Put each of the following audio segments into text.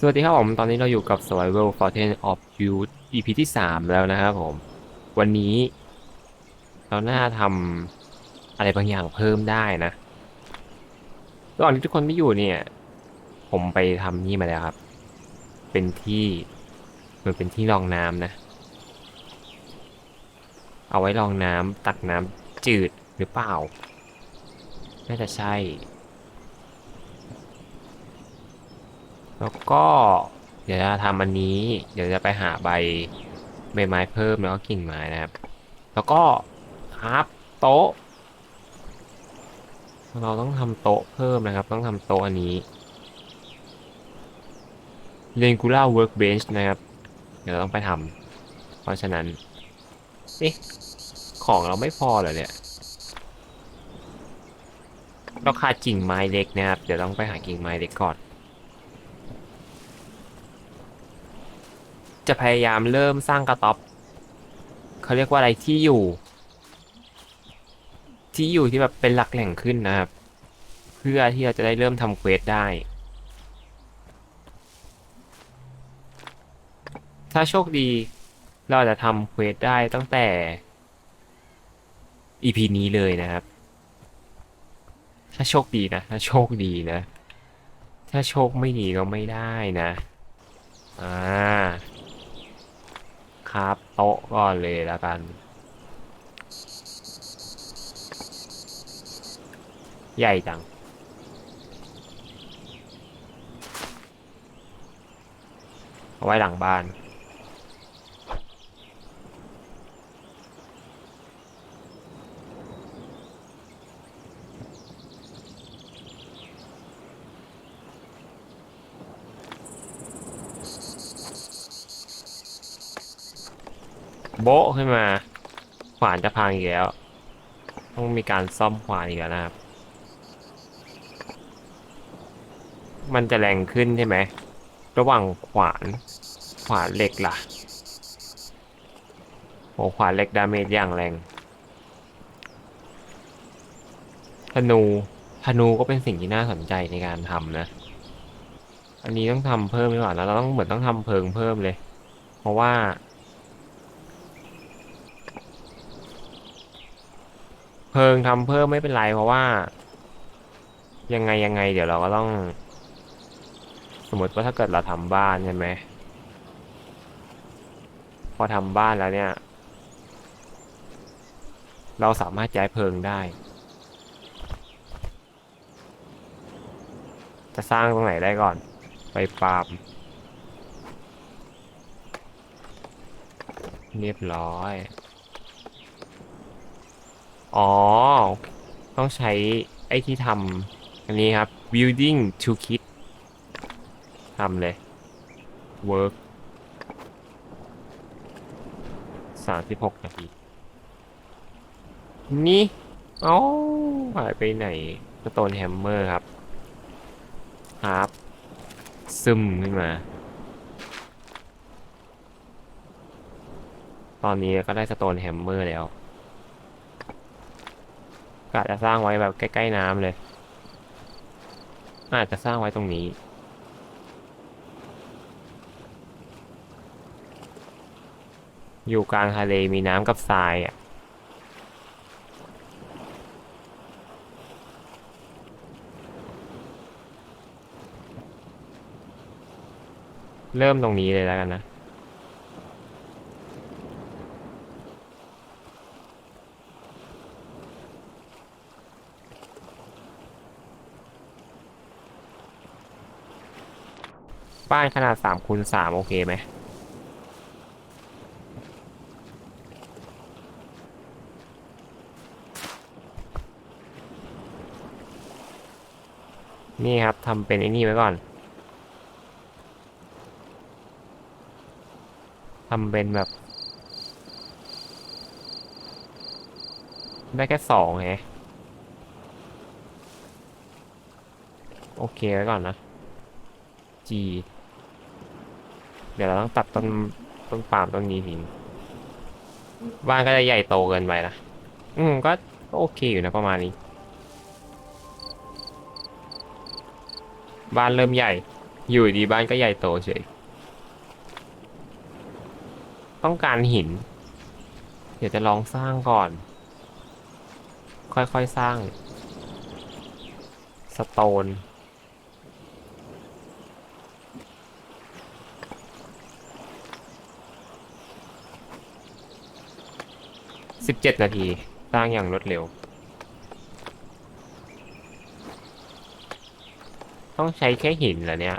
สวัสดีครับผม ตอนนี้เราอยู่กับ Survival Fountain of Youth EP ที่ 3 แล้วนะครับผม วันนี้ เราน่าทำอะไรบางอย่างเพิ่มได้นะระหว่างที่ทุกคนไม่อยู่เนี่ย ผมไปทำนี่มาแล้วครับ เป็นที่มันเป็นที่รองน้ำนะ เอาไว้รองน้ำตักน้ำจืดหรือเปล่า น่าจะใช่ แล้วก็เดี๋ยวจะทำอันนี้ เดี๋ยวจะไปหาใบใบไม้เพิ่มแล้วก็กิ่งไม้นะครับ แล้วก็ครับโต๊ะ เราต้องทำโต๊ะเพิ่มนะครับ ต้องทำโต๊ะอันนี้ Regular Workbench นะครับ เดี๋ยวต้องไปทำเพราะฉะนั้นเอ๊ะของเราไม่พอเหรอเนี่ยเราขาดกิ่งไม้เล็กนะครับ เดี๋ยวต้องไปหากิ่งไม้เล็กก่อน จะพยายามเริ่มสร้างกระต๊อบเขาเรียกว่าอะไรที่อยู่ ที่อยู่ที่แบบเป็นหลักแหล่งขึ้นนะครับ เพื่อที่เราจะได้เริ่มทำเควสได้ ถ้าโชคดีเราจะทำเควสได้ตั้งแต่ EP นี้เลยนะครับ ถ้าโชคดีนะ ถ้าโชคดีนะ ถ้าโชคไม่ดีก็ไม่ได้นะ อ่า ครับโต๊ะก่อนเลยแล้วกัน ใหญ่จัง เอาไว้หลังบ้าน โบะขึ้นมา ขวานจะพังอีกแล้ว ต้องมีการซ่อมขวานอีกแล้วนะครับ มันจะแรงขึ้นใช่ไหม ระหว่างขวานขวานเหล็กล่ะโหขวานเหล็กดาเมจอย่างแรงธนูธนูก็เป็นสิ่งที่น่าสนใจในการทำนะ อันนี้ต้องทำเพิ่มดีกว่านะเราต้องเหมือนต้องทำเพิงเพิ่มเลย เพราะว่า เพิงทำเพิ่มไม่เป็นไรเพราะว่า ยังไงยังไง เดี๋ยวเราก็ต้อง สมมติว่าถ้าเกิดเราทำบ้านใช่ไหมพอทำบ้านแล้วเนี่ย เราสามารถย้ายเพิงได้ จะสร้างตรงไหนได้ก่อน ไปปาล์มเรียบร้อย อ๋อ ต้องใช้ไอ้ที่ทำอันนี้ครับ building to kit ทำเลย work สามสิบหกนาที นี่ เอ้าหายไปไหนสโตนแฮมเมอร์ครับครับ ซึมขึ้นมา ตอนนี้ก็ได้สโตนแฮมเมอร์แล้ว กะจะสร้างไว้แบบใกล้ๆน้ำเลย อาจจะสร้างไว้ตรงนี้อยู่กลางทะเลมีน้ำกับทรายอะ เริ่มตรงนี้เลยแล้วกันนะ บ้านขนาดสามคูณสามโอเคไหมนี่ครับทำเป็นไอ้นี่ไว้ก่อนทำเป็นแบบ ได้แค่สองไงโอเคไว้ก่อนนะ G เดี๋ยวเราต้องตัดต้นต้นปาล์มต้นนี้ทิ้งบ้านก็จะใหญ่โตเกินไปนะ อืมก็ก็โอเคอยู่นะประมาณนี้ บ้านเริ่มใหญ่ อยู่ดีบ้านก็ใหญ่โตเฉย ต้องการหิน เดี๋ยวจะลองสร้างก่อน ค่อยๆสร้าง สโตน สิบเจ็ดนาที สร้างอย่างรวดเร็ว ต้องใช้แค่หินเหรอเนี่ย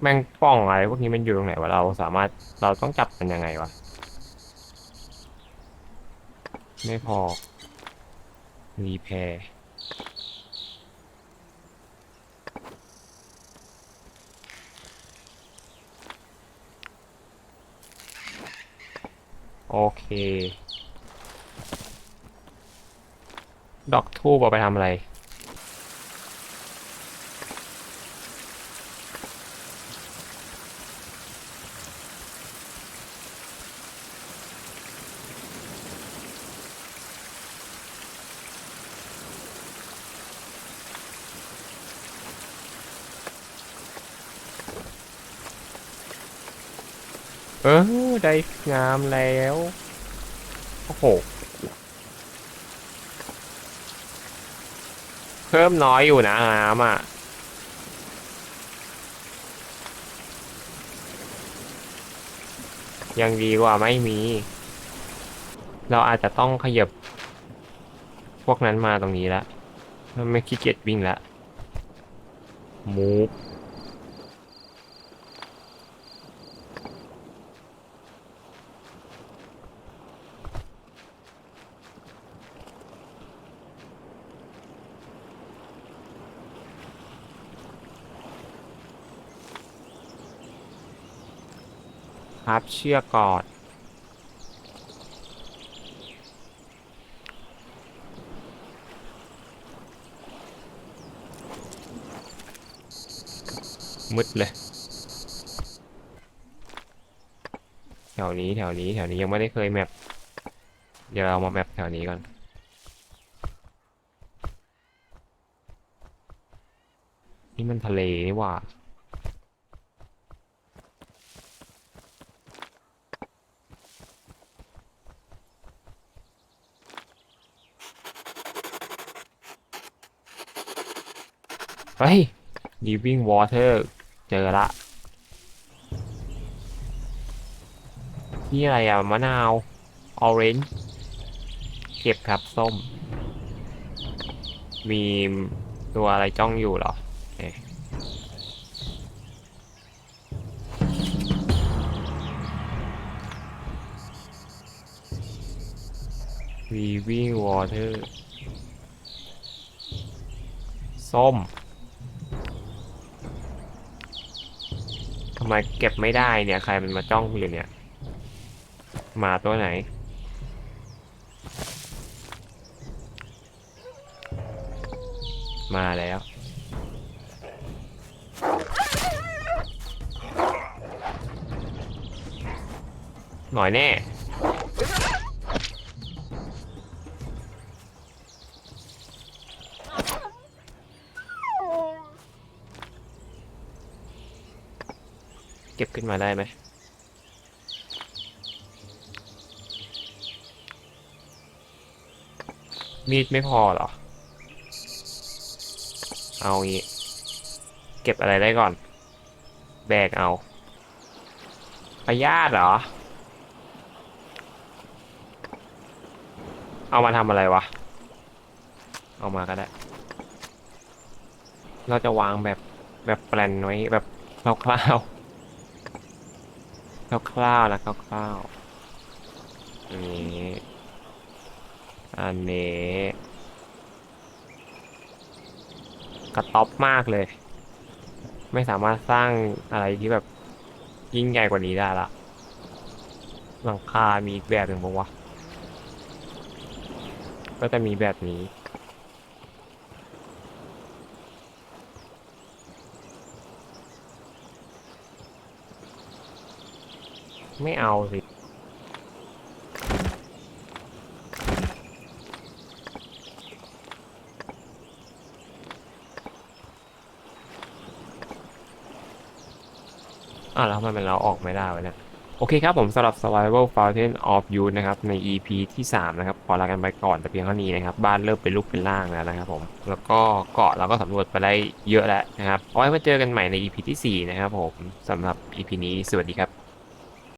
แมงป่องอะไรพวกนี้มันอยู่ตรงไหนวะ เราสามารถเราต้องจับมันยังไงวะ ไม่พอ รีแพร์โอเค ดอกทูบเอาไปทำอะไร เออ ได้งามแล้ว โอ้โห พิ่มน้อยอยู่นะน้ำอะยังดีกว่าไม่มี เราอาจจะต้องขยับ พวกนั้นมาตรงนี้ละ ไม่ขี้เกียจวิ่งละมูฟ ครับเชือกก่อนมืดเลย แถวนี้แถวนี้แถวนี้ยังไม่ได้เคยแมปเดี๋ยวเรามาแมปแถวนี้ก่อนนี่มันทะเลนี่ว่า ฮ้ย living water เจอละนี่อะไรอะมะนาว orange เก็บครับส้ม มีตัวอะไรจ้องอยู่เหรอเอ๊ะ living water ส้มำไมเก็บไม่ได้เนี่ย ใครมันมาจ้องอยู่เนี่ยหมาตัวไหน มาแล้ว หน่อยแน่ เก็บขึ้นมาได้ไหมมีดไม่พอเหรอ เอางี้ เก็บอะไรได้ก่อน แบกเอาพยาธิเหรอ เอามาทำอะไรวะ เอามาก็ได้ เราจะวางแบบแบบแปลนไว้แบบคร่าวๆ คร่าวๆนะคร่าวๆอันนี้อันนี้กระต๊อบมากเลย ไม่สามารถสร้างอะไรที่แบบยิ่งใหญ่กว่านี้ได้ละหลังคามีอีกแบบหนึ่งปะวะก็จะมีแบบนี้ ไม่เอาสิอ้าวแล้วทำไมมันเราออกไม่ได้วะเนี่ย โอเคครับผมสำหรับ Survival Fountain of Youth นะครับ ใน EP ที่ 3 นะครับ ขอลากันไปก่อนแต่เพียงเท่านี้นะครับ บ้านเริ่มเป็นลูกเป็นร่างแล้วนะครับผม แล้วก็เกาะเราก็สำรวจไปได้เยอะแล้วนะครับ เอาไว้มาเจอกันใหม่ใน EP ที่ 4 นะครับผมสำหรับ EP นี้สวัสดีครับ